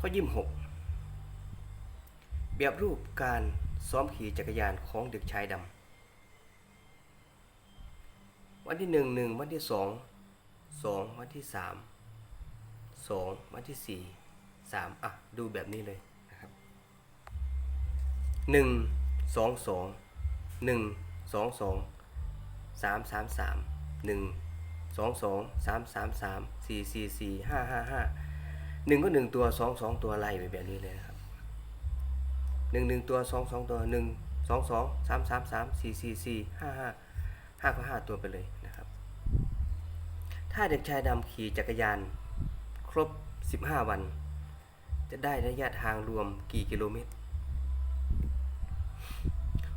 ข้อยี่หกแบบรูปการซ้อมขี่จักรยานของเด็กชายดำวันที่หนึ่งหนึ่งวันที่สองสองวันที่สามสองวันที่สี่สามอะ ดูแบบนี้เลยนะครับหนึ่งสองสองหนึ่งสองสองสามสามสามหนึ่งสองสองสามสามสามสี่สี่สี่ห้าห้าห้า หนึ่งก็หนึ่งตัวสองสองตัวไล่ไปแบบนี้เลยนะครับหนึ่งหนึ่งตัวสองสองตัวหนึ่งสองสองสามสามสามสี่สี่สี่ห้าห้าห้าก็ห้าตัวไปเลยนะครับ ถ้าเด็กชายดำขี่จักรยานครบ15วัน จะได้ระยะทางรวมกี่กิโลเมตร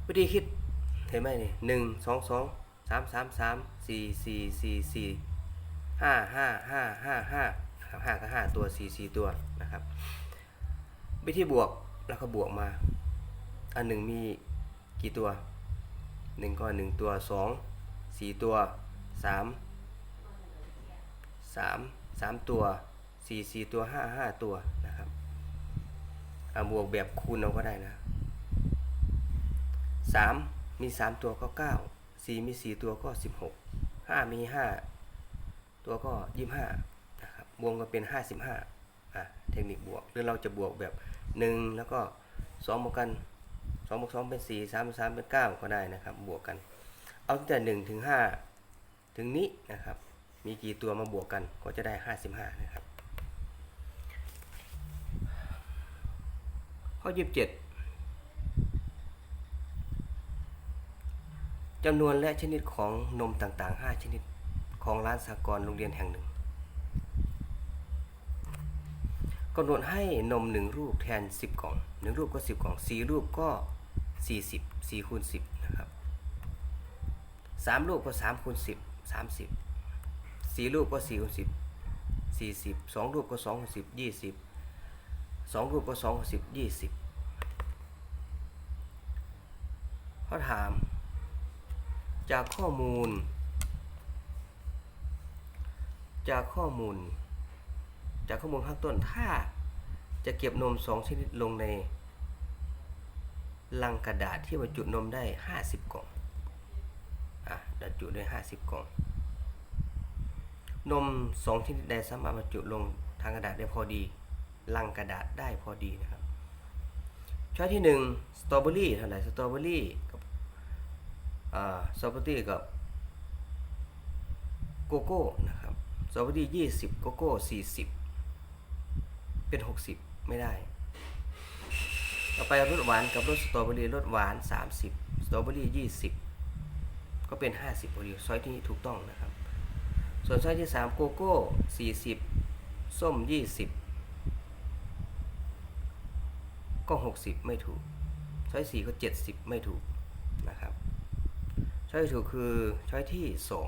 วิธีคิดเห็นไหมนี่หนึ่งสองสองสามสามสามสี่สี่สี่สี่ห้าห้าห้าห้าห้า ครับห้าก็ห้าตัวสี่สี่ตัวนะครับ วิธีบวกแล้วก็บวกมา อันหนึ่งมีกี่ตัวหนึ่งก็หนึ่งตัวสองสี่ตัวสามสามสามตัวสี่สี่ตัวห้าห้าตัวนะครับเอาบวกแบบคูณเอาก็ได้นะสามมีสามตัวก็เก้าสี่มีสี่ตัวก็สิบหกห้ามีห้าตัวก็ยี่สิบห้า บวกก็เป็นห้าสิบห้าอะเทคนิคบวก หรือเราจะบวกแบบหนึ่งแล้วก็สองบวกกันสองบวกสองเป็นสี่สามบวกสามเป็นเก้าก็ได้นะครับ บวกกัน เอาตั้งแต่หนึ่งถึงห้าถึงนี้นะครับ มีกี่ตัวมาบวกกันก็จะได้ห้าสิบห้านะครับ ข้อยี่สิบเจ็ดจำนวนและชนิดของนมต่างๆ 5 ชนิดของร้านสากลโรงเรียนแห่งหนึ่ง กำหนดให้นม 1 รูปแทน 10 กล่อง 1 รูปก็ 10 กล่อง 4 รูปก็ 40 4คูณ10 นะครับ 3 รูปก็3คูณ10 30 4 รูปก็4คูณ10 40 2 รูปก็2คูณ10 20 2 รูปก็2คูณ10 20เขาถาม จากข้อมูล จากข้อมูล จากข้อมูลข้างต้นถ้าจะเก็บนมสองชนิดลงใน ลังกระดาษที่บรรจุนมได้ 50 กล่อง อะบรรจุได้ 50 กล่อง นมสองชนิดใดสามารถบรรจุลงทางกระดาษได้พอดี ลังกระดาษได้พอดีนะครับ ช้อยที่หนึ่งสตรอเบอรี่เท่าไหร่สตรอเบอรี่กับอ่าสตรอเบอรี่กับโกโก้นะครับสตรอเบอรี่ยี่สิบโกโก้สี่สิบ เป็นหกสิบไม่ได้ ต่อไปรสหวานกับรสสตรอเบอรี่รสหวานสามสิบสตรอเบอรี่ยี่สิบก็เป็นห้าสิบพอดีซอยที่ถูกต้องนะครับ ส่วนซอยที่สามโกโก้สี่สิบส้มยี่สิบก็หกสิบไม่ถูก ซอยสี่ก็เจ็ดสิบไม่ถูกนะครับ ช้อยถูกคือช้อยที่สอง